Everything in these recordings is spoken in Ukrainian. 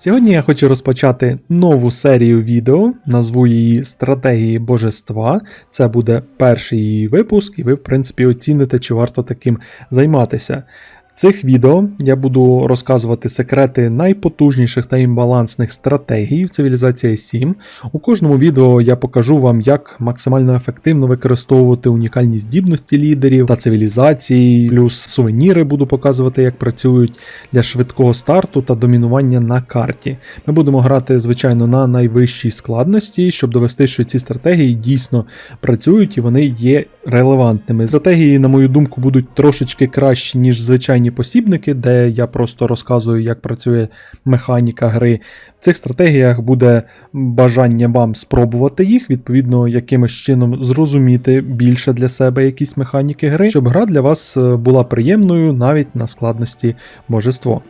Сьогодні я хочу розпочати нову серію відео, назву її Стратегії Божества. Це буде перший її випуск, і ви, в принципі, оціните, чи варто таким займатися. Цих відео я буду розказувати секрети найпотужніших та імбалансних стратегій в цивілізації 7. У кожному відео я покажу вам, як максимально ефективно використовувати унікальні здібності лідерів та цивілізації, плюс сувеніри буду показувати, як працюють для швидкого старту та домінування на карті. Ми будемо грати, звичайно, на найвищій складності, щоб довести, що ці стратегії дійсно працюють і вони є релевантними. Стратегії, на мою думку, будуть трошечки кращі, ніж звичайні посібники, де я просто розказую, як працює механіка гри. В цих стратегіях буде бажання вам спробувати їх, відповідно, якимось чином зрозуміти більше для себе якісь механіки гри, щоб гра для вас е, була приємною навіть на складності божество.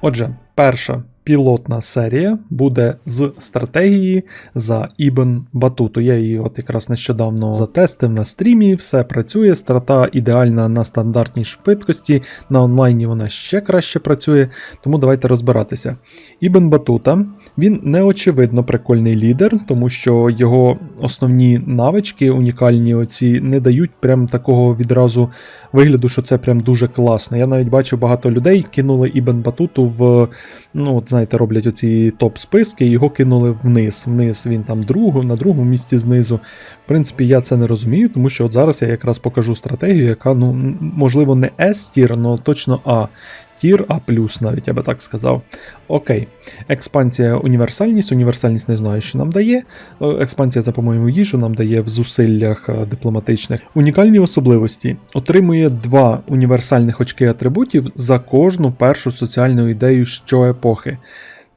Отже, перша пілотна серія буде з стратегії за Ібн Батуту. Я її от якраз нещодавно затестив на стрімі, все працює, страта ідеальна на стандартній швидкості, на онлайні вона ще краще працює, тому давайте розбиратися. Ібн Батута. Він неочевидно прикольний лідер, тому що його основні навички, унікальні оці, не дають прям такого відразу вигляду, що це прям дуже класно. Я навіть бачив багато людей, кинули Ібн Батуту в, ну от знаєте, роблять оці топ-списки, його кинули вниз. Вниз він там другу, на другому місці знизу. В принципі, я це не розумію, тому що от зараз я якраз покажу стратегію, яка, ну, можливо, не S-тір, але точно А. Тір А, навіть я би так сказав. Окей. Експансія універсальність. Універсальність не знаю, що нам дає. Е, Експансія за, по-моєму, їжу нам дає в зусиллях е, дипломатичних. Унікальні особливості. Отримує два універсальних очки атрибутів за кожну першу соціальну ідею щоепохи.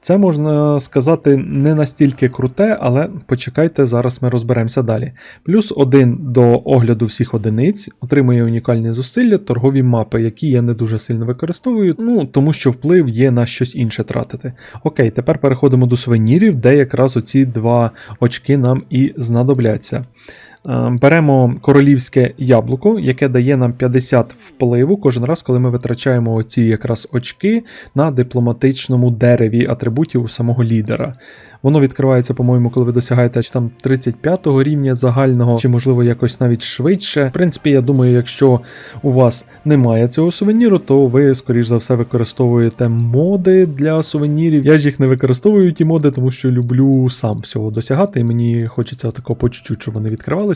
Це можна сказати не настільки круте, але почекайте, зараз ми розберемося далі. Плюс один до огляду всіх одиниць, отримує унікальні зусилля, торгові мапи, які я не дуже сильно використовую, ну тому що вплив є на щось інше тратити. Окей, тепер переходимо до сувенірів, де якраз оці два очки нам і знадобляться. Е, Беремо королівське яблуко, яке дає нам 50 впливу кожен раз, коли ми витрачаємо оці якраз очки на дипломатичному дереві атрибутів у самого лідера. Воно відкривається, по-моєму, коли ви досягаєте там 35-го рівня загального, чи можливо якось навіть швидше. В принципі, я думаю, якщо у вас немає цього сувеніру, то ви, скоріш за все, використовуєте моди для сувенірів. Я ж їх не використовую, ті моди, тому що люблю сам всього досягати, і мені хочеться такого по чуть-чуть, щоб вони відкривалися.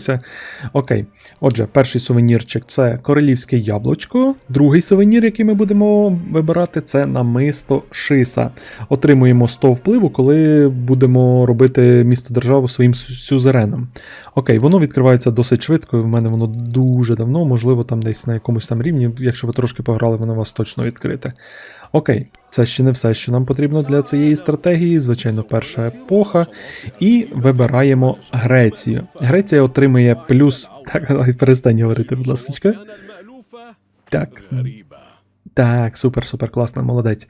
Окей. Отже, перший сувенірчик це королівське яблучко. Другий сувенір, який ми будемо вибирати, це намисто шиса. Отримуємо 100 впливу, коли будемо робити місто державу своїм сю- сюзереном. Окей, воно відкривається досить швидко. В мене воно дуже давно, можливо, там десь на якомусь там рівні. Якщо ви трошки пограли, воно у вас точно відкрите. Окей, це ще не все, що нам потрібно для цієї стратегії. Звичайно, перша епоха. І вибираємо Грецію. Греція отримує плюс. Так, перестань говорити, будь ласка. Так, так, супер, супер, класно, молодець.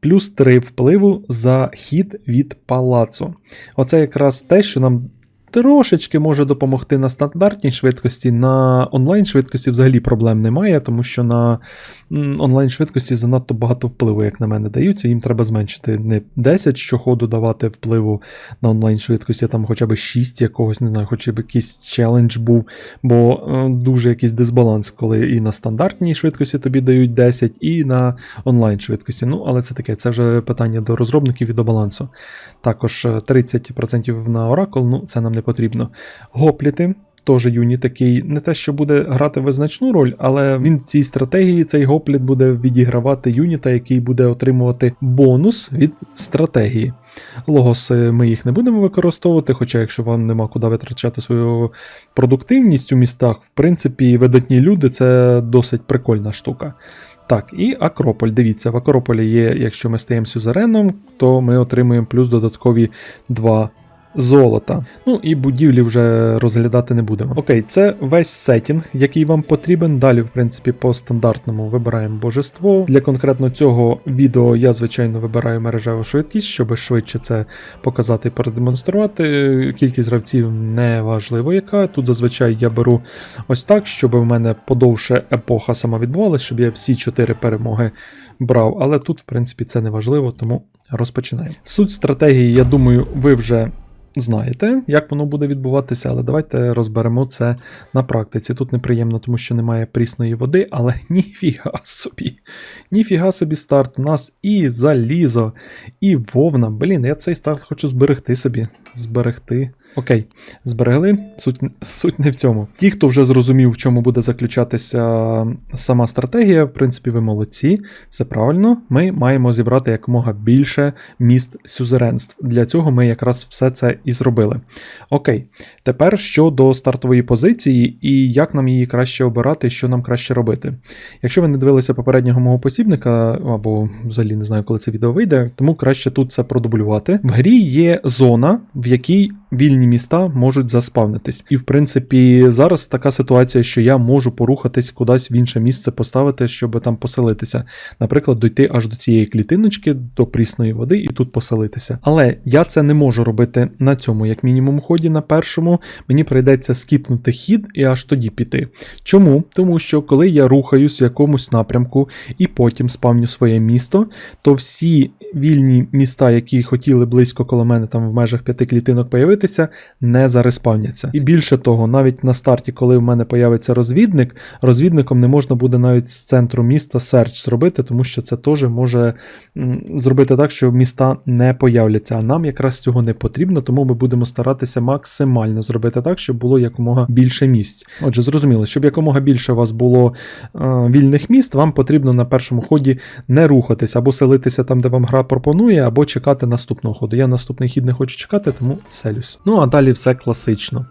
Плюс 3 впливу за хід від палацу. Оце якраз те, що нам трошечки може допомогти на стандартній швидкості. На онлайн швидкості взагалі проблем немає, тому що на онлайн швидкості занадто багато впливу, як на мене, даються. Їм треба зменшити не 10 щоходу давати впливу на онлайн швидкості, а там хоча б 6 якогось, не знаю, хоча б якийсь челендж був, бо е, дуже якийсь дисбаланс, коли і на стандартній швидкості тобі дають 10, і на онлайн швидкості. Ну, але це таке, це вже питання до розробників і до балансу. Також е, 30% на Oracle, ну це нам не потрібно. Гопліти. Теж юні такий, не те, що буде грати визначну роль, але він в цій стратегії цей гопліт буде відігравати юніта, який буде отримувати бонус від стратегії. Логоси ми їх не будемо використовувати, хоча, якщо вам нема куди витрачати свою продуктивність у містах, в принципі, видатні люди це досить прикольна штука. Так, і Акрополь. Дивіться, в Акрополі є, якщо ми стаємо сюзереном, то ми отримуємо плюс додаткові 2 золота. Ну і будівлі вже розглядати не будемо. Окей, це весь сетінг, який вам потрібен. Далі, в принципі, по стандартному вибираємо божество. Для конкретно цього відео я, звичайно, вибираю мережеву швидкість, щоб швидше це показати і продемонструвати. Кількість гравців не важливо яка. Тут зазвичай я беру ось так, щоб в мене подовше епоха сама відбувалася, щоб я всі чотири перемоги брав. Але тут, в принципі, це не важливо, тому розпочинаємо. Суть стратегії, я думаю, ви вже знаєте, як воно буде відбуватися, але давайте розберемо це на практиці. Тут неприємно, тому що немає прісної води, але ніфіга собі. Ніфіга собі старт. У нас і залізо, і вовна. Блін, я цей старт хочу зберегти собі. Зберегти. Окей, зберегли. Суть, суть не в цьому. Ті, хто вже зрозумів, в чому буде заключатися сама стратегія, в принципі, ви молодці. Все правильно. Ми маємо зібрати якомога більше міст сюзеренств. Для цього ми якраз все це і зробили. Окей, тепер щодо стартової позиції і як нам її краще обирати, що нам краще робити. Якщо ви не дивилися попереднього мого посібника, або взагалі не знаю, коли це відео вийде, тому краще тут це продублювати. В грі є зона, в якій вільні міста можуть заспавнитись. І в принципі, зараз така ситуація, що я можу порухатись кудись в інше місце поставити, щоб там поселитися. Наприклад, дойти аж до цієї клітиночки, до прісної води і тут поселитися. Але я це не можу робити на цьому, як мінімум, ході на першому. Мені прийдеться скіпнути хід і аж тоді піти. Чому? Тому що коли я рухаюсь в якомусь напрямку і потім спавню своє місто, то всі вільні міста, які хотіли близько коло мене там в межах п'яти клітинок появитися, не зареспавняться. І більше того, навіть на старті, коли в мене появиться розвідник, розвідником не можна буде навіть з центру міста серч зробити, тому що це теж може зробити так, що міста не появляться. А нам якраз цього не потрібно, тому ми будемо старатися максимально зробити так, щоб було якомога більше місць. Отже, зрозуміло, щоб якомога більше у вас було е, вільних міст, вам потрібно на першому ході не рухатись або селитися там, де вам гра пропонує, або чекати наступного ходу. Я наступний хід не хочу чекати, тому селюсь. Ну а далі все класично.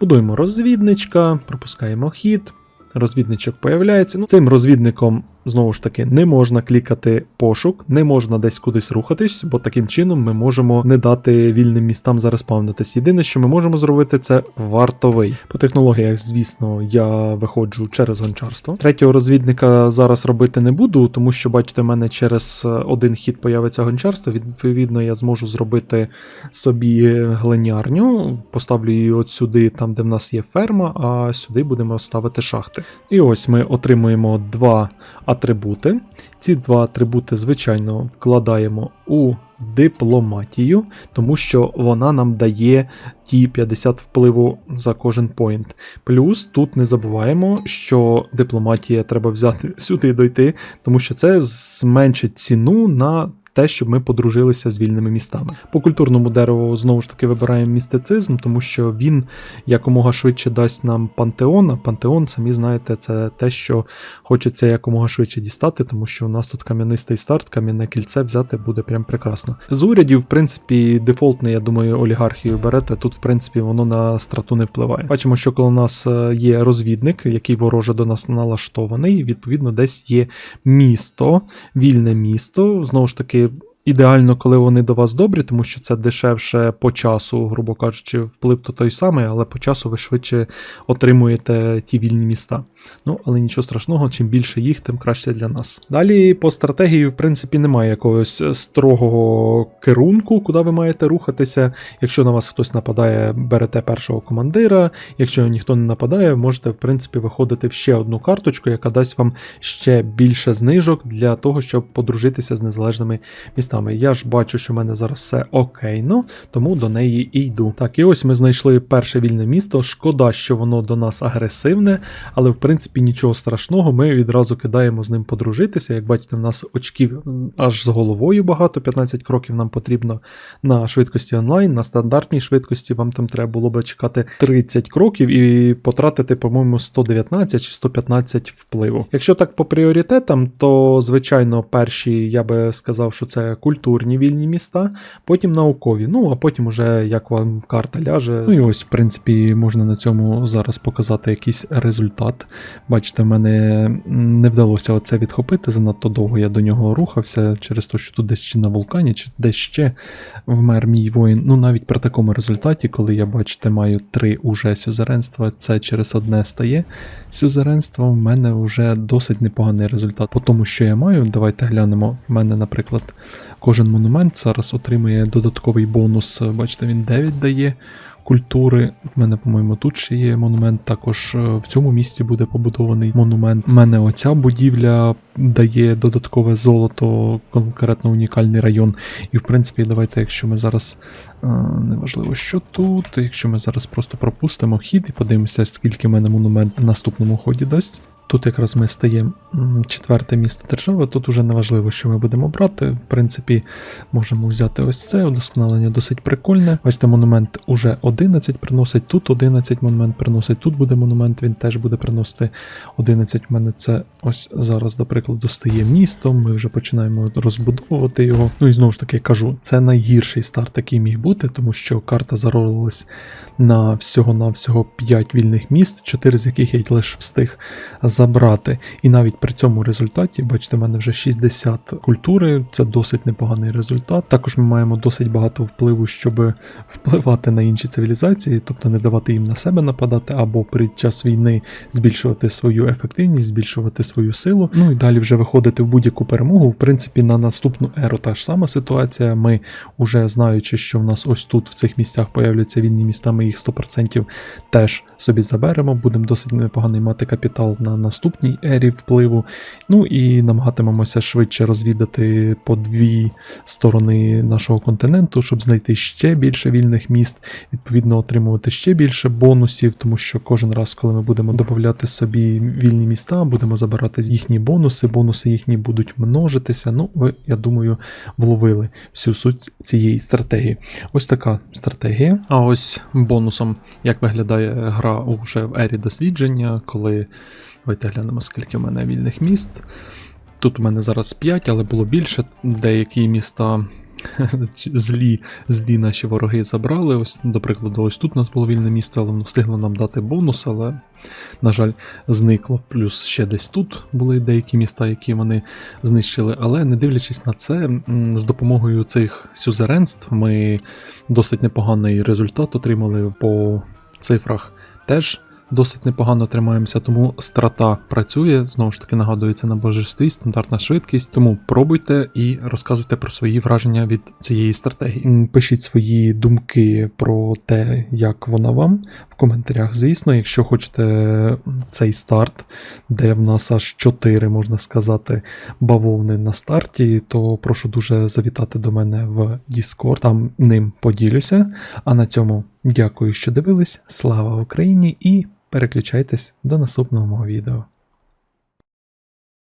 Будуємо розвідничка, пропускаємо хід. Розвідничок появляється. Ну, цим розвідником знову ж таки не можна клікати пошук, не можна десь кудись рухатись, бо таким чином ми можемо не дати вільним містам зареспавнитись. Єдине, що ми можемо зробити, це вартовий. По технологіях, звісно, я виходжу через гончарство. Третього розвідника зараз робити не буду, тому що, бачите, в мене через один хід появиться гончарство. Відповідно, я зможу зробити собі глинярню, поставлю її от сюди, там де в нас є ферма, а сюди будемо ставити шахти. І ось ми отримуємо два атрибути. Ці два атрибути, звичайно, вкладаємо у дипломатію, тому що вона нам дає ті 50 впливу за кожен поінт. Плюс тут не забуваємо, що дипломатія треба взяти сюди дойти, тому що це зменшить ціну на. Те, щоб ми подружилися з вільними містами. По культурному дереву знову ж таки вибираємо містицизм, тому що він якомога швидше дасть нам пантеон. А пантеон, самі знаєте, це те, що хочеться якомога швидше дістати, тому що у нас тут кам'янистий старт, кам'яне кільце взяти буде прям прекрасно. З урядів, в принципі, дефолтний, я думаю, олігархію берете. Тут, в принципі, воно на страту не впливає. Бачимо, що коли у нас е, є розвідник, який вороже до нас налаштований, відповідно, десь є місто, вільне місто. Знову ж таки. Ідеально, коли вони до вас добрі, тому що це дешевше по часу, грубо кажучи, вплив то той самий, але по часу ви швидше отримуєте ті вільні міста. Ну, але нічого страшного, чим більше їх, тим краще для нас. Далі по стратегії, в принципі, немає якогось строгого керунку, куди ви маєте рухатися. Якщо на вас хтось нападає, берете першого командира. Якщо ніхто не нападає, можете, в принципі, виходити в ще одну карточку, яка дасть вам ще більше знижок для того, щоб подружитися з незалежними містами. Я ж бачу, що в мене зараз все окейно, тому до неї і йду. Так, і ось ми знайшли перше вільне місто. Шкода, що воно до нас агресивне, але в принципі нічого страшного. Ми відразу кидаємо з ним подружитися. Як бачите, в нас очків аж з головою багато, 15 кроків нам потрібно на швидкості онлайн, на стандартній швидкості вам там треба було би чекати 30 кроків і потратити, по-моєму, 119 чи 115 впливу. Якщо так по пріоритетам, то звичайно перші я би сказав, що це культурні вільні міста, потім наукові. Ну, а потім уже як вам карта ляже. Ну і ось, в принципі, можна на цьому зараз показати якийсь результат. Бачите, в мене не вдалося оце відхопити. Занадто довго я до нього рухався через те, що тут десь чи на вулкані, чи десь ще вмер мій воїн. Ну, навіть при такому результаті, коли я, бачите, маю три уже сюзеренства, це через одне стає сюзеренство, в мене вже досить непоганий результат. По тому, що я маю, давайте глянемо. В мене, наприклад, кожен монумент зараз отримує додатковий бонус. Бачите, він 9 дає. Культури, в мене, по-моєму, тут ще є монумент. Також е, в цьому місці буде побудований монумент. У мене оця будівля дає додаткове золото, конкретно унікальний район. І в принципі, давайте, якщо ми зараз е, неважливо, що тут, якщо ми зараз просто пропустимо хід і подивимося, скільки в мене монумент в наступному ході дасть. Тут якраз ми стаємо четверте місто держави. Тут уже не важливо, що ми будемо брати. В принципі, можемо взяти ось це. Удосконалення досить прикольне. Бачите, монумент уже 11 приносить, тут 11 монумент приносить, тут буде монумент, він теж буде приносити 11. У мене це ось зараз, до прикладу, стає містом. Ми вже починаємо розбудовувати його. Ну і знову ж таки кажу, це найгірший старт, який міг бути, тому що карта заролилась на всього-навсього 5 вільних міст, 4 з яких я лише встиг забрати. І навіть при цьому результаті, бачите, в мене вже 60 культури, це досить непоганий результат. Також ми маємо досить багато впливу, щоб впливати на інші цивілізації, тобто не давати їм на себе нападати, або під час війни збільшувати свою ефективність, збільшувати свою силу. Ну і далі вже виходити в будь-яку перемогу. В принципі, на наступну еру та ж сама ситуація. Ми вже знаючи, що в нас ось тут в цих місцях появляться вільні міста, ми їх 100% теж собі заберемо. Будемо досить непоганий мати капітал на наступній ері впливу. Ну і намагатимемося швидше розвідати по дві сторони нашого континенту, щоб знайти ще більше вільних міст, відповідно отримувати ще більше бонусів, тому що кожен раз, коли ми будемо додати собі вільні міста, будемо забирати їхні бонуси, бонуси їхні будуть множитися. Ну, ви, я думаю, вловили всю суть цієї стратегії. Ось така стратегія. А ось бонусом, як виглядає гра уже в ері дослідження, коли давайте глянемо, скільки в мене вільних міст. Тут у мене зараз 5, але було більше. Деякі міста злі, злі наші вороги забрали. Ось, до прикладу, ось тут у нас було вільне місто, але воно встигло нам дати бонус, але, на жаль, зникло. Плюс ще десь тут були деякі міста, які вони знищили. Але не дивлячись на це, з допомогою цих сюзеренств ми досить непоганий результат отримали по цифрах. Теж досить непогано тримаємося, тому страта працює. Знову ж таки, нагадується на божестві, стандартна швидкість. Тому пробуйте і розказуйте про свої враження від цієї стратегії. Пишіть свої думки про те, як вона вам в коментарях. Звісно, якщо хочете цей старт, де в нас аж 4, можна сказати, бавовни на старті, то прошу дуже завітати до мене в Discord, там ним поділюся. А на цьому дякую, що дивились. Слава Україні і переключайтесь до наступного мого відео.